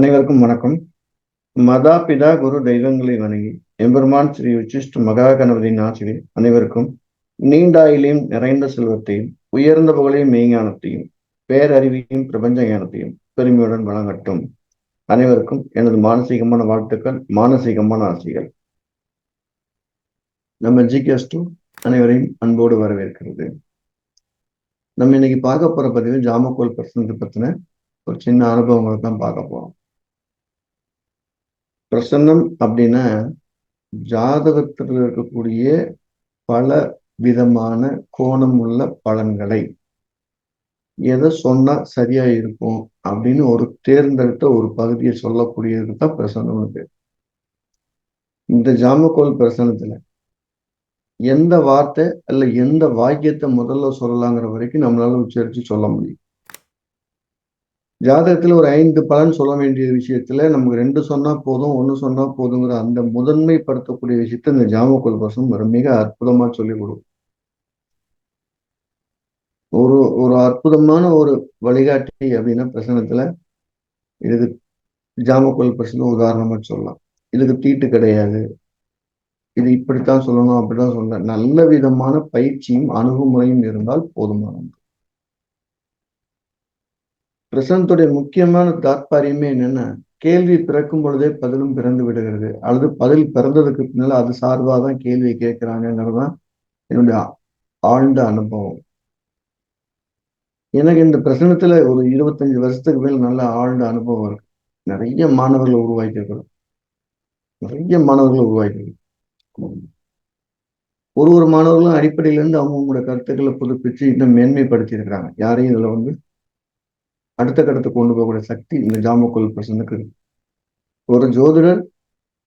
அனைவருக்கும் வணக்கம். மதா பிதா குரு தெய்வங்களை வணங்கி எம்பெருமான் ஸ்ரீ உச்சிஷ்ட மகா கணபதியின் ஆசிரியர் அனைவருக்கும் நீண்டாயிலையும் நிறைந்த செல்வத்தையும் உயர்ந்த புகழையும் மெய்ஞானத்தையும் பேரறிவையும் பிரபஞ்ச ஞானத்தையும் பெருமையுடன் வழங்கட்டும். அனைவருக்கும் எனது மானசீகமான வாழ்த்துக்கள் மானசீகமான ஆசைகள். நம்ம ஜிகேஸ் டூ அனைவரையும் அன்போடு வரவேற்கிறது. நம்ம இன்னைக்கு பார்க்க போற பதிவு ஜாமக்கோல் பிரசனத்தை பத்தின ஒரு சின்ன அனுபவங்களை தான் பார்க்க போறோம். பிரசன்னம் அப்படின்னா ஜாதகத்தில் இருக்கக்கூடிய பல விதமான கோணம் உள்ள பலன்களை. எதை சொன்னா சரியா இருக்கும் அப்படின்னு ஒரு தேர்ந்தெடுத்த ஒரு பகுதியை சொல்லக்கூடியது தான் பிரசன்னம் பேர். இந்த ஜாமக்கோல் பிரசனத்துல எந்த வார்த்தை அல்ல எந்த வாக்கியத்தை முதல்ல சொல்லலாங்கிற வரைக்கும் நம்மளால உச்சரிச்சு சொல்ல முடியும். ஜாதகத்தில் ஒரு ஐந்து பலன் சொல்ல வேண்டிய விஷயத்துல நமக்கு ரெண்டு சொன்னா போதும் ஒன்று சொன்னா போதுங்கிற அந்த முதன்மைப்படுத்தக்கூடிய விஷயத்த இந்த ஜாமக்கோல் பிரசனம் மிக அற்புதமா சொல்லி கொடுக்கும். ஒரு ஒரு அற்புதமான ஒரு வழிகாட்டி அப்படின்னா பிரசனத்துல இதுக்கு ஜாமக்கோல் பிரசனம் உதாரணமா சொல்லலாம். இதுக்கு தீட்டு கிடையாது. இது இப்படித்தான் சொல்லணும் அப்படித்தான் சொல்ல நல்ல விதமான பயிற்சியும் அணுகுமுறையும் இருந்தால் போதுமானது. பிரசனத்துடைய முக்கியமான தாத்பாரியமே என்னன்னா கேள்வி பிறக்கும் பொழுதே பதிலும் பிறந்து விடுகிறது. அல்லது பதில் பிறந்ததுக்கு பின்னால அது சார்பாக தான் கேள்வி கேட்கிறாங்கிறதுதான் என்னுடைய ஆழ்ந்த அனுபவம். எனக்கு இந்த பிரசனத்துல ஒரு இருபத்தஞ்சு வருஷத்துக்கு மேல் நல்ல ஆழ்ந்த அனுபவம் இருக்கு. நிறைய மாணவர்களை உருவாக்கியிருக்கிறோம் நிறைய மாணவர்களை உருவாக்கியிருக்கிறோம் ஒரு ஒரு மாணவர்களும் அடிப்படையிலேருந்து அவங்கவுங்களோட கருத்துக்களை புதுப்பிச்சு இன்னும் மேன்மைப்படுத்தி இருக்கிறாங்க யாரையும் இதுல வந்து அடுத்த கடத்துக்கு கொண்டு போகக்கூடிய சக்தி இந்த ஜாமக்கோல் பிரசனுக்கு இருக்கு. ஒரு ஜோதிடர்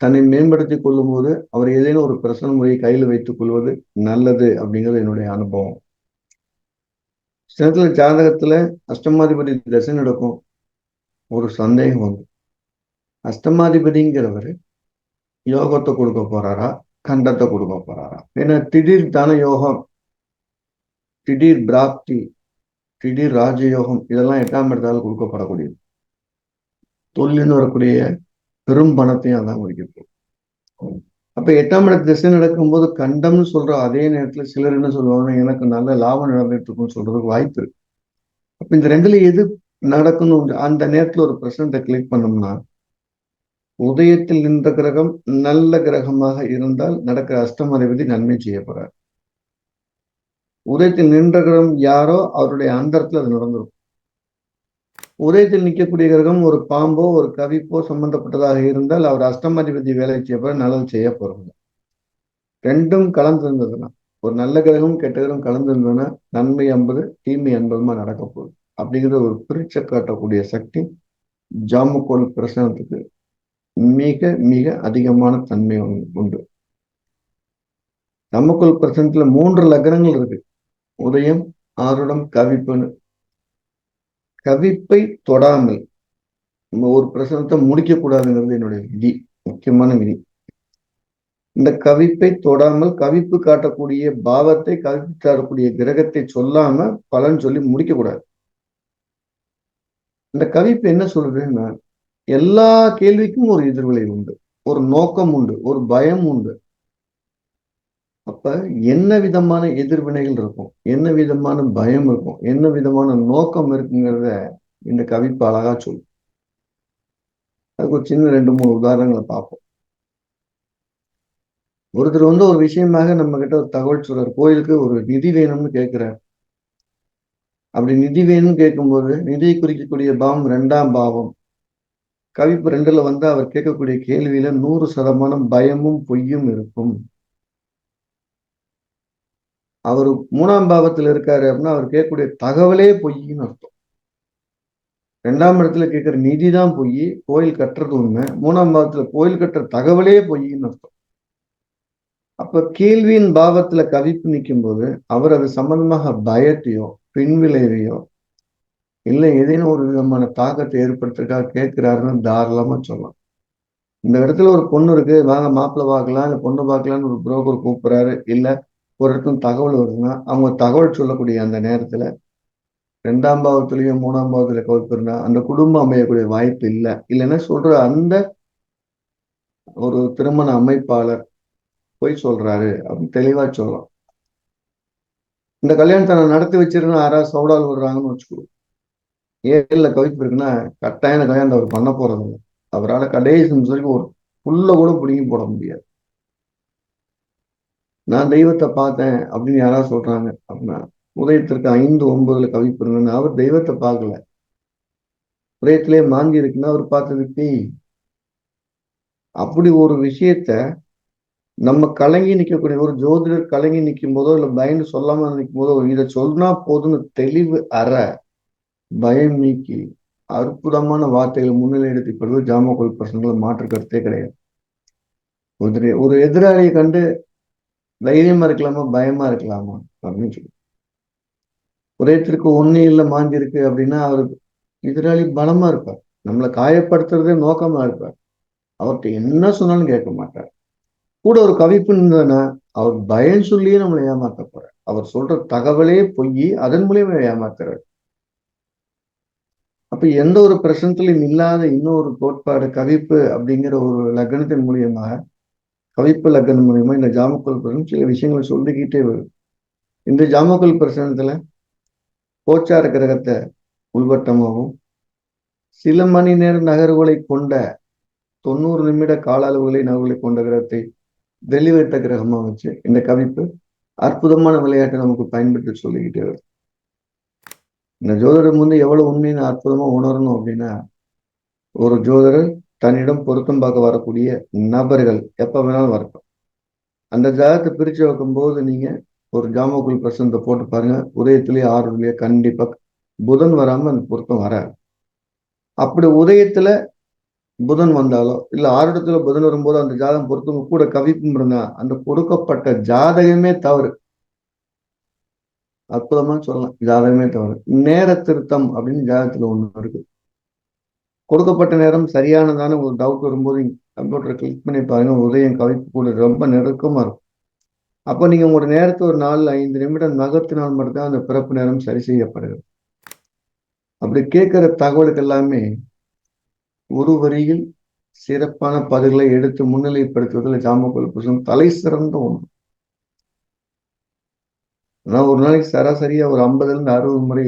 தன்னை மேம்படுத்தி கொள்ளும் போது அவர் ஏதேனும் ஒரு பிரசன முறையை கையில் வைத்துக் கொள்வது நல்லது அப்படிங்கிறது என்னுடைய அனுபவம். சிலத்துல ஜாதகத்துல அஷ்டமாதிபதி தசை நடக்கும். ஒரு சந்தேகம் வந்து அஷ்டமாதிபதிங்கிறவர் யோகத்தை கொடுக்க போறாரா கண்டத்தை கொடுக்க போறாரா? ஏன்னா திடீர் தன யோகம் திடீர் பிராப்தி திடீர் ராஜயோகம் இதெல்லாம் எட்டாம் இடத்தால் கொடுக்கப்படக்கூடியது. தொழில்னு வரக்கூடிய பெரும் பணத்தையும் அதான் குறிக்கிறது அப்ப எட்டாம் இடத்து திசை நடக்கும்போது கண்டம்னு சொல்ற அதே நேரத்துல சிலர் என்ன சொல்லுவாங்க எனக்கு நல்ல லாபம் நடந்துட்டு இருக்கும்னு சொல்றதுக்கு வாய்ப்பு இருக்கு. அப்ப இந்த ரெண்டுல எது நடக்கணும் அந்த நேரத்துல ஒரு பிரசனத்தை கிளிக் பண்ணோம்னா உதயத்தில் நின்ற கிரகம் நல்ல கிரகமாக இருந்தால் நடக்கிற அஷ்டமதிபதி நன்மை செய்யப்படுறார் உதயத்தில் நின்ற கிரகம் யாரோ அவருடைய அந்தரத்துல அது நடந்துடும் உதயத்தில் நிற்கக்கூடிய கிரகம் ஒரு பாம்போ ஒரு கவிப்போ சம்பந்தப்பட்டதாக இருந்தால் அவர் அஷ்டமாதிபதி வேலை செய்யப்பட நல்லது செய்ய போறவங்க. ரெண்டும் கலந்திருந்ததுன்னா ஒரு நல்ல கிரகம் கெட்ட கிரகம் கலந்திருந்ததுன்னா நன்மை என்பது தீமை என்பதுமா நடக்க போகுது. அப்படிங்கிற ஒரு பிரிச்ச காட்டக்கூடிய சக்தி ஜாமுக்கோள் பிரசனத்துக்கு மிக மிக அதிகமான தன்மை உண்டு. நமக்குள் பிரசனத்துல மூன்று லக்னங்கள் இருக்கு. உதயம் ஆருடம் கவிப்புன்னு கவிப்பை தொடாமல் ஒரு பிரசனத்தை முடிக்கக்கூடாதுங்கிறது என்னுடைய விதி முக்கியமான விதி. இந்த கவிப்பை தொடாமல் கவிப்பு காட்டக்கூடிய பாவத்தை கவிப்பு காட்டக்கூடிய கிரகத்தை சொல்லாம பலன் சொல்லி முடிக்கக்கூடாது இந்த கவிப்பு என்ன சொல்றதுன்னா எல்லா கேள்விக்கும் ஒரு எதிர்விளை உண்டு ஒரு நோக்கம் உண்டு ஒரு பயம் உண்டு. அப்ப என்ன விதமான எதிர்வினைகள் இருக்கும்? என்ன விதமான பயம் இருக்கும்? என்ன விதமான நோக்கம் இருக்குங்கிறத இந்த கவிப்பு அழகா சொல்லும் அதுக்கு ஒரு சின்ன ரெண்டு மூணு உதாரணங்களை பார்ப்போம். ஒருத்தர் வந்து ஒரு விஷயமாக நம்ம கிட்ட ஒரு தகவல் சொல்றாரு. கோயிலுக்கு ஒரு நிதி வேணும்னு கேட்கிறார். அப்படி நிதி வேணும்னு கேட்கும்போது நிதியை குறிக்கக்கூடிய பாவம் ரெண்டாம் பாவம். கவிப்பு ரெண்டுல வந்து அவர் கேட்கக்கூடிய கேள்வியில நூறு சதமானம் பயமும் பொய்யும் இருக்கும். அவர் மூணாம் பாவத்தில் இருக்காரு அப்படின்னா அவர் கேட்கக்கூடிய தகவலே பொய்ன்னு அர்த்தம். ரெண்டாம் இடத்துல கேட்கிற நிதி தான் பொய் கோயில் கட்டுறது உண்மை. மூணாம் பாவத்துல கோயில் கட்டுற தகவலே பொய்ன்னு அர்த்தம். அப்ப கேள்வியின் பாவத்துல கவிப்பு நிற்கும் போது அவர் அது சம்பந்தமாக பயத்தையோ பின்விளைவையோ இல்லை ஏதேனும் ஒரு விதமான தாக்கத்தை ஏற்படுத்துறதுக்காக கேட்கிறாருன்னு தாராளமா சொல்லலாம். இந்த இடத்துல ஒரு பொண்ணு இருக்கு வாங்க மாப்பிள்ளை பார்க்கலாம் இல்லை பொண்ணு பார்க்கலான்னு ஒரு புரோக்கர் கூப்பிடுறாரு இல்லை ஒரு இடத்துல தகவல் வருதுன்னா அவங்க தகவல் சொல்லக்கூடிய அந்த நேரத்துல ரெண்டாம் பாவத்திலையும் மூணாம் பாவத்துல கவிப்பு அந்த குடும்பம் அமையக்கூடிய வாய்ப்பு இல்லை. இல்லைன்னா சொல்ற அந்த ஒரு திருமண அமைப்பாளர் போய் சொல்றாரு அப்படின்னு தெளிவா சொல்லலாம். இந்த கல்யாணத்தை நான் நடத்தி வச்சிருந்தா யாராவது சவுடால் விடுறாங்கன்னு வச்சுக்கோ. ஏழுல கவிப்பு இருக்குன்னா கட்டாயம் கல்யாணத்தை அவர் பண்ண போறது இல்லை. அவரால் கடைசி வரைக்கும் ஒரு புல்ல கூட பிடிங்கி போட முடியாது. நான் தெய்வத்தை பார்த்தேன் அப்படின்னு யாராவது சொல்றாங்க அப்படின்னா உதயத்திற்கு ஐந்து ஒன்பதுல கவி இருக்குன்னு அவர் தெய்வத்தை பார்க்கல. உதயத்திலே மாந்தி இருக்குன்னா அவர் பார்த்தது பேய் அப்படி ஒரு விஷயத்த நம்ம கலங்கி நிற்கக்கூடிய ஒரு ஜோதிடர் கலங்கி நிற்கும் போதோ இல்லை பயந்து சொல்லாம நிற்கும் போதோ இதை சொன்னா போதும்னு தெளிவு அற பயம் நீக்கி அற்புதமான வார்த்தைகளை முன்னிலைப்படுவது ஜாமகோல் பிரசனங்களை மாற்று கருத்தே கிடையாது. ஒரு எதிராளியை கண்டு தைரியமா இருக்கலாமா? பயமா இருக்கலாமா? அப்படின்னு சொல்லி. உதயத்திற்கு ஒண்ணு இல்லை மாஞ்சி இருக்கு அப்படின்னா அவர் எதிராளி பலமா இருப்பார். நம்மளை காயப்படுத்துறதே நோக்கமா இருப்பார். அவர்கிட்ட என்ன சொன்னாலும் கேட்க மாட்டார். கூட ஒரு கவிப்பு இருந்ததுன்னா அவர் பயம் சொல்லியே நம்மளை ஏமாத்த போறார். அவர் சொல்ற தகவலே பொய் அதன் மூலியமா ஏமாத்துறாரு. அப்ப எந்த ஒரு பிரச்சனத்திலையும் இல்லாத இன்னொரு கோட்பாடு கவிப்பு அப்படிங்கிற ஒரு லக்னத்தின் மூலியமாக கவிப்பு லக்னம் மூலியமா இந்த ஜாமக்கல் பிரசனம் சில விஷயங்களை சொல்லிக்கிட்டே வரும். இந்த ஜாமக்கல் பிரசனத்துல கோச்சார கிரகத்தை உள்வட்டமாகவும் சில மணி நேர நகர்வுகளை கொண்ட தொண்ணூறு நிமிட கால அளவுகளை நகர்வுகளை கொண்ட கிரகத்தை வெளிவிட்ட கிரகமாக வச்சு இந்த கவிப்பு அற்புதமான விளையாட்டை நமக்கு பயன்பட்டு சொல்லிக்கிட்டே வரும். இந்த ஜோதிடம் வந்து எவ்வளவு உண்மைன்னு அற்புதமா உணரணும் அப்படின்னா ஒரு ஜோதிடர் தன்னிடம் பொருத்தம் பார்க்க வரக்கூடிய நபர்கள் எப்போ வேணாலும் வரட்டும். அந்த ஜாதகத்தை பிரித்து வைக்கும் போது நீங்க ஒரு ஜாமோக்குள் பிரசனத்தை போட்டு பாருங்க. உதயத்திலேயே ஆறுலேயே கண்டிப்பாக புதன் வராம அந்த பொருத்தம் வராது. அப்படி உதயத்துல புதன் வந்தாலோ இல்லை ஆறுடத்துல புதன் வரும்போது அந்த ஜாதகம் பொருத்தம் கூட கவிப்பும் இருந்தா அந்த கொடுக்கப்பட்ட ஜாதகமே தவறு. அற்புதமா சொல்லலாம். ஜாதகமே தவறு. நேர திருத்தம் அப்படின்னு ஜாதகத்துல ஒண்ணு இருக்கு. கொடுக்கப்பட்ட நேரம் சரியானதான ஒரு டவுட் வரும்போது கம்ப்யூட்டரை கிளிக் பண்ணி பாருங்க. உதயம் கவிப்பு கூட ரொம்ப நெருக்கமாக இருக்கும். அப்போ நீங்கள் உங்களோட நேரத்தை ஒரு நாலு ஐந்து நிமிடம் நகர்த்தினால் மட்டும்தான் அந்த பிறப்பு நேரம் சரி செய்யப்படுகிறது. அப்படி கேட்குற தகவலுக்கு எல்லாமே ஒரு வரியில் சிறப்பான பதில்களை எடுத்து முன்னிலைப்படுத்துவதில் ஜாமக்கோல் புருஷன் தலை சிறந்த ஒன்று. நான் ஒரு நாளைக்கு சராசரியாக ஒரு ஐம்பதுலேருந்து அறுபது முறை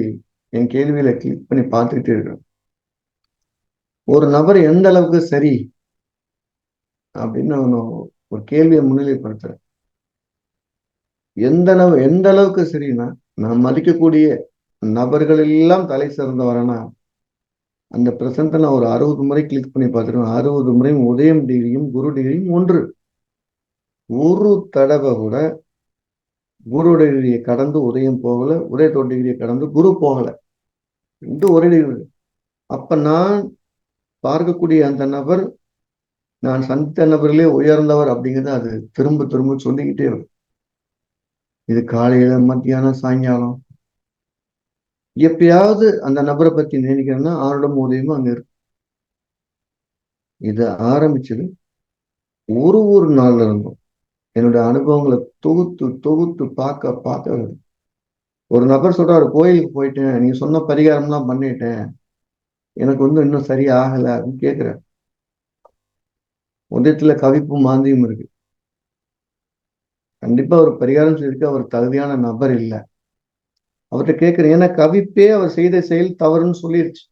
என் கேள்வியில கிளிக் பண்ணி பார்த்துக்கிட்டே இருக்கிறேன். ஒரு நபர் எந்த அளவுக்கு சரி அப்படின்னு நான் ஒரு கேள்வியை முன்னிலைப்படுத்துறேன் எந்த அளவு எந்த அளவுக்கு சரின்னா நான் மதிக்கக்கூடிய நபர்கள் எல்லாம் தலை சிறந்தவரனா அந்த பிரசன்ட்டை நான் ஒரு அறுபது முறை கிளிக் பண்ணி பார்த்துருவேன். அறுபது முறையும் உதயம் டிகிரியும் குரு டிகிரியும் ஒன்று. ஒரு தடவை கூட குரு டிகிரியை கடந்து உதயம் போகல உதயத்தோட டிகிரியை கடந்து குரு போகல. ரெண்டு ஒரே டிகிரி அப்ப நான் பார்க்கக்கூடிய அந்த நபர் நான் சந்தித்த நபர்களே உயர்ந்தவர் அப்படிங்கிறத அது திரும்ப திரும்ப சொல்லிக்கிட்டே வரும். இது காலையில மத்தியானம் சாயங்காலம். எப்பயாவது அந்த நபரை பத்தி நினைக்கிறேன்னா ஆரோடம் உதயமும் அங்க இருக்கு. இதை ஆரம்பிச்சது ஒரு ஒரு நாள்ல இருந்தும் என்னோட அனுபவங்களை தொகுத்து தொகுத்து பார்க்க பார்க்க ஒரு நபர் சொல்றாரு கோயிலுக்கு போயிட்டேன். நீங்க சொன்ன பரிகாரம்லாம் பண்ணிட்டேன். எனக்கு வந்து இன்னும் சரியா ஆகல அப்படின்னு கேட்கிறேன் உதயத்துல கவிப்பும் மாந்தியும் இருக்கு. கண்டிப்பா அவர் பரிகாரம் செய்திருக்கு அவர் தகுதியான நபர் இல்லை. அவர்கிட்ட கேட்கிறேன் ஏன்னா கவிப்பே அவர் செய்த செயல் தவறுன்னு சொல்லிருச்சு.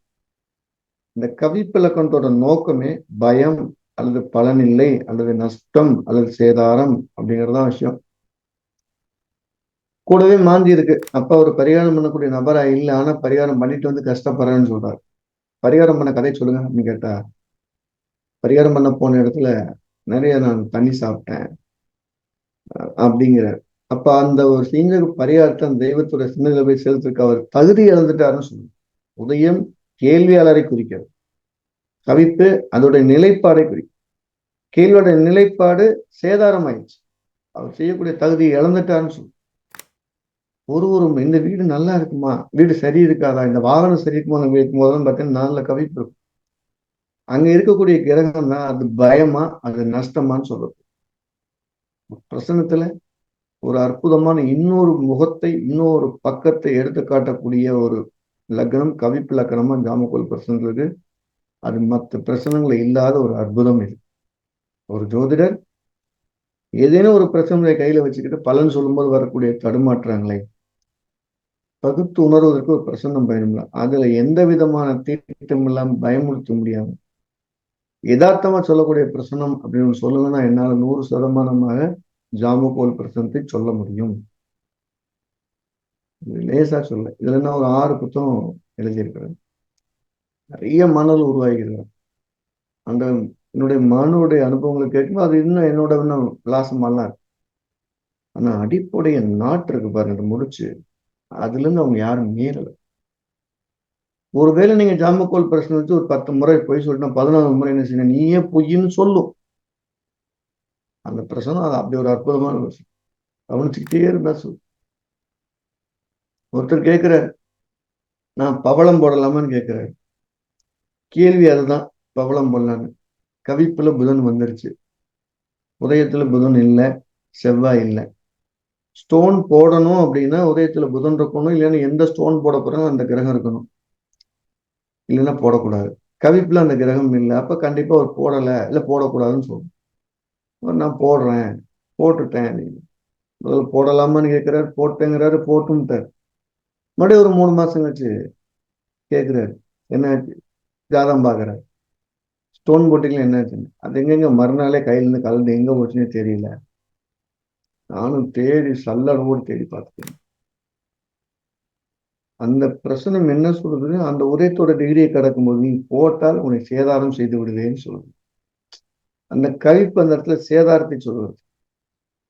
இந்த கவிப்பிலக்கணத்தோட நோக்கமே பயம் அல்லது பலனில்லை அல்லது நஷ்டம் அல்லது சேதாரம் அப்படிங்கறதான் விஷயம். கூடவே மாந்தி இருக்கு. அப்ப அவர் பரிகாரம் பண்ணக்கூடிய நபரா இல்லை ஆனா பரிகாரம் பண்ணிட்டு வந்து கஷ்டப்படுறேன்னு சொல்றாரு. பரிகாரம் பண்ண கதை சொல்லுங்க அப்படின்னு கேட்டா பரிகாரம் பண்ண போன இடத்துல நிறைய நான் தண்ணி சாப்பிட்டேன் அப்படிங்கிறார். அப்ப அந்த ஒரு செஞ்ச பரிகாரத்தை அந்த தெய்வத்தோட சின்னதில் போய் செலுத்திருக்க அவர் தகுதி இழந்துட்டாருன்னு சொல்லுங்க. உதயம் கேள்வியாளரை குறிக்கிறது. கவிப்பு அதோட நிலைப்பாடை குறிக்கும் கேள்வியோட நிலைப்பாடு சேதாரம் ஆயிடுச்சு. அவர் செய்யக்கூடிய தகுதியை இழந்துட்டாருன்னு சொல்லுங்க. ஒரு ஒரு இந்த வீடு நல்லா இருக்குமா? வீடு சரி இருக்காதா? இந்த வாகனம் சரி இருக்குமா? இருக்கும் பார்த்தீங்கன்னா நல்ல கவிப்பு இருக்கும் அங்க இருக்கக்கூடிய கிரகம் தான் அது பயமா அது நஷ்டமான்னு சொல்றது. பிரசனத்துல ஒரு அற்புதமான இன்னொரு முகத்தை இன்னொரு பக்கத்தை எடுத்து காட்டக்கூடிய ஒரு லக்னம் கவிப்பு லக்கணமா ஜாமக்கோல் பிரசனங்களுக்கு அது மற்ற பிரச்சனைகள் இல்லாத ஒரு அற்புதம் இது. ஒரு ஜோதிடர் ஏதேனும் ஒரு பிரச்சனையை கையில வச்சுக்கிட்டு பலன் சொல்லும்போது வரக்கூடிய தடுமாற்றங்களை பகுத்து உணர்வதற்கு ஒரு பிரசன்னம் பயணம்ல அதுல எந்த விதமான தீட்டம் இல்லாம பயமுறுத்த முடியாது. யதார்த்தமா சொல்லக்கூடிய பிரசனம் அப்படின்னு சொல்லுங்கன்னா என்னால நூறு சதமானமாக ஜாமுகோல் பிரசனத்தை சொல்ல முடியும். லேசா சொல்ல. இதுல நான் ஒரு ஆறு புத்தகம் எழுதியிருக்கிறேன் நிறைய மணல் உருவாகியிருக்கிறேன் அந்த என்னுடைய மனுடைய அனுபவங்களை கேட்கும்போது அது இன்னும் என்னோட இன்னும் விளாசமாலாம் இருக்கு. ஆனா அடிப்படைய நாட்டு இருக்கு பாருங்க முடிச்சு. அதுல இருந்து அவங்க யாரும் மீறலை. ஒருவேளை நீங்க ஜாமக்கோல் பிரச்சனை வச்சு ஒரு பத்து முறை பொய் சொல்லிட்டோம் பதினாறு முறை என்ன செய்யணும்? நீயே பொய்ன்னு சொல்லும் அந்த பிரச்சனை அது அப்படி ஒரு அற்புதமான விஷயம். கவனிச்சுக்கிட்டே இருந்தா சொல் ஒருத்தர் கேட்குற நான் பவளம் போடலாமான்னு கேட்குறாரு கேள்வி அதுதான் பவளம் போடலான்னு. கவிப்புல புதன் வந்துருச்சு. உதயத்துல புதன் இல்லை செவ்வாய் இல்லை. ஸ்டோன் போடணும் அப்படின்னா உதயத்துல புதன் இருக்கணும். இல்லைன்னா எந்த ஸ்டோன் போட போறாங்க அந்த கிரகம் இருக்கணும். இல்லைன்னா போடக்கூடாது. கவிப்புல அந்த கிரகம் இல்லை. அப்ப கண்டிப்பா அவர் போடலை. இல்லை போடக்கூடாதுன்னு சொல்லணும் நான் போடுறேன். போட்டுட்டேன் முதல்ல போடலாமான்னு கேட்கிறாரு போட்டேங்கிறாரு. போட்டும்ட்டார். மறுபடியும் ஒரு மூணு மாசம் கழிச்சு கேட்குறாரு என்ன ஜாதம் பார்க்குறாரு. ஸ்டோன் போட்டிங்களா? என்னாச்சுன்னு. அது எங்கெங்க மறுநாளே கையிலேருந்து கலந்து எங்கே போச்சுன்னே தெரியல. நானும் தேடி சல்லடவோடு தேடி பார்த்துட்டேன். அந்த பிரசனம் என்ன சொல்றது அந்த உதயத்தோட டிகிரியை கடக்கும்போது நீ போட்டால் உன்னை சேதாரம் செய்து விடுவேன்னு சொல்லுது. அந்த கவிப்பு அந்த இடத்துல சேதாரத்தை சொல்லுவது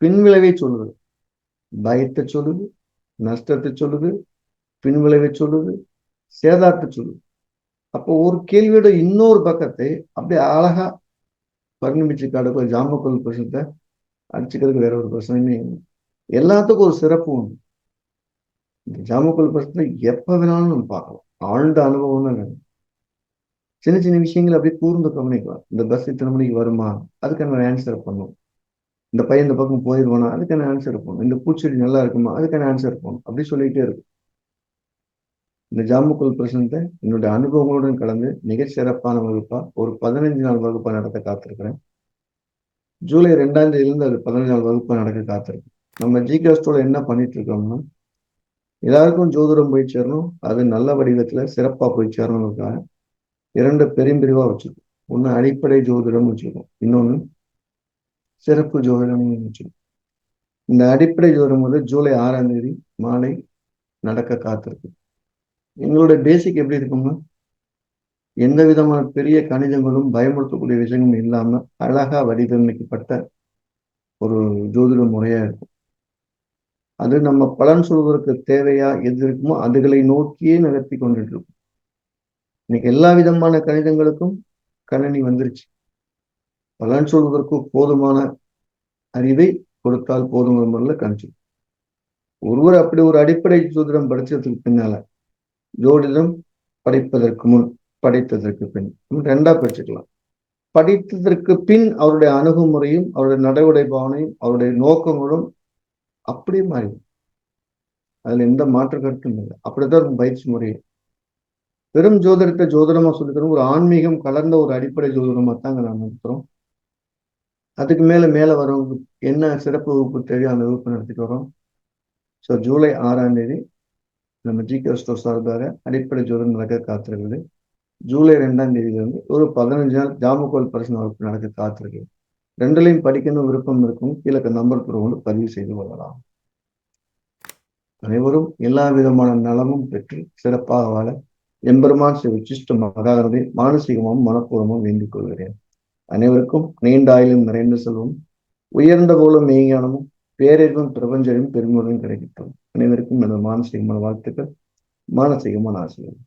பின்விளைவை சொல்லுது. பயத்தை சொல்லுது நஷ்டத்தை சொல்லுது பின்விளைவை சொல்லுது சேதாரத்தை சொல்லுது. அப்போ ஒரு கேள்வியோட இன்னொரு பக்கத்தை அப்படியே அழகா பரிணமிச்சு காடுக்கு ஜாமக்கோல் பிரசனத்தை அடிச்சுக்கிறதுக்கு வேற ஒரு பிரச்சனையுமே எல்லாத்துக்கும் ஒரு சிறப்பு உண்டு. இந்த ஜாமக்கோல் பிரச்சனை எப்ப வேணாலும் நம்ம பார்க்கலாம். ஆழ்ந்த அனுபவம் தான் சின்ன சின்ன விஷயங்களை அப்படியே கூர்ந்து கவனிக்கலாம். இந்த பஸ் இத்தனை மணிக்கு வருமா? அதுக்கான ஆன்சர் பண்ணும். இந்த பையன் இந்த பக்கம் போயிடுவானா அதுக்கான ஆன்சர் பண்ணும். இந்த பூச்செடி நல்லா இருக்குமா? அதுக்கான ஆன்சர் பண்ணும். அப்படி சொல்லிட்டே இருக்கும். இந்த ஜாமுக்குள் பிரசனத்தை என்னுடைய அனுபவங்களுடன் கலந்து மிக சிறப்பான வகுப்பா ஒரு பதினஞ்சு நாள் வகுப்பா நடத்த காத்திருக்கிறேன். ஜூலை ரெண்டாம் தேதியிலிருந்து அது பதினஞ்சு வகுப்பு நடக்க காத்திருக்கு. நம்ம ஜிகாஸ்டோட என்ன பண்ணிட்டு இருக்கோம்னா எல்லாருக்கும் ஜோதிடம் போய் சேரணும் அது நல்ல வடிவத்துல சிறப்பா போய் சேரணுங்கிறதுக்காக இரண்டு பெரும்பிரிவா வச்சிருக்கோம். ஒன்று அடிப்படை ஜோதிடம் வச்சிருக்கோம். இன்னொன்னு சிறப்பு ஜோதிடம் வச்சிருக்கோம். இந்த அடிப்படை ஜோதிடம் வந்து ஜூலை ஆறாம் தேதி மாலை நடக்க காத்திருக்கு. எங்களோட பேசிக் எப்படி இருக்கும்னா எந்த விதமான பெரிய கணிதங்களும் பயமுறுத்தக்கூடிய விஷயங்களும் இல்லாம அழகா வடிவமைக்கப்பட்ட ஒரு ஜோதிட முறையா இருக்கும். அது நம்ம பலன் சொல்வதற்கு தேவையா எது இருக்குமோ அதுகளை நோக்கியே நகர்த்தி கொண்டுட்டு இருக்கும் இன்னைக்கு எல்லா விதமான கணிதங்களுக்கும் கணினி வந்துருச்சு. பலன் சொல்வதற்கு போதுமான அறிவை கொடுத்தால் போதுங்கிற முறையில் கணிச்சு. ஒருவர் அப்படி ஒரு அடிப்படை ஜோதிடம் படிச்சதுக்கு பின்னால ஜோதிடம் படைப்பதற்கு முன் படித்ததற்கு பின். ரெண்டா பிரிச்சுக்கலாம் படித்ததற்கு பின் அவருடைய அணுகுமுறையும் அவருடைய நடவடை பாவனையும் அவருடைய நோக்கங்களும் அப்படியே மாறிடும். அதுல எந்த மாற்று கருத்தும் இல்லை. அப்படித்தான் பயிற்சி முறையே வெறும் ஜோதிடத்தை ஜோதிடமா சொல்லிக்கிறோம் ஒரு ஆன்மீகம் கலந்த ஒரு அடிப்படை ஜோதிடமா தாங்க நான் நடத்துறோம் அதுக்கு மேல மேல வரவங்க என்ன சிறப்பு வகுப்பு தேவையோ அந்த வகுப்பு நடத்திட்டு வரோம். ஸோ ஜூலை ஆறாம் தேதி நம்ம ஜி கே ஸ்டோர் சார்பாக அடிப்படை ஜோதிடம் நடக்க காத்திருக்குது ஜூலை ரெண்டாம் தேதியிலிருந்து ஒரு பதினஞ்சு நாள் ஜாமுகோல் பரிசு வகுப்பு நடக்க காத்திருக்கு. ரெண்டுலையும் படிக்கணும் விருப்பம் இருக்கும். கீழே நம்பர் கொண்டு பதிவு செய்து கொள்ளலாம். அனைவரும் எல்லா விதமான நலமும் பெற்று சிறப்பாக வாழ எம்பெருமான் ஸ்ரீ உச்சிஷ்ட மகாகரதை மானசீகமும் மனப்பூர்வமும் வேண்டிக் கொள்கிறேன். அனைவருக்கும் நீண்ட ஆயிலும் நிறைந்த செல்வம் உயர்ந்த போலும் மெய்ஞானமும் பேரறிவும் பிரபஞ்சமும் பெருமுறையும் கிடைக்கட்டும். அனைவருக்கும் எனது மானசீகமான வாழ்த்துக்கள் மானசீகமான ஆசிரியர்.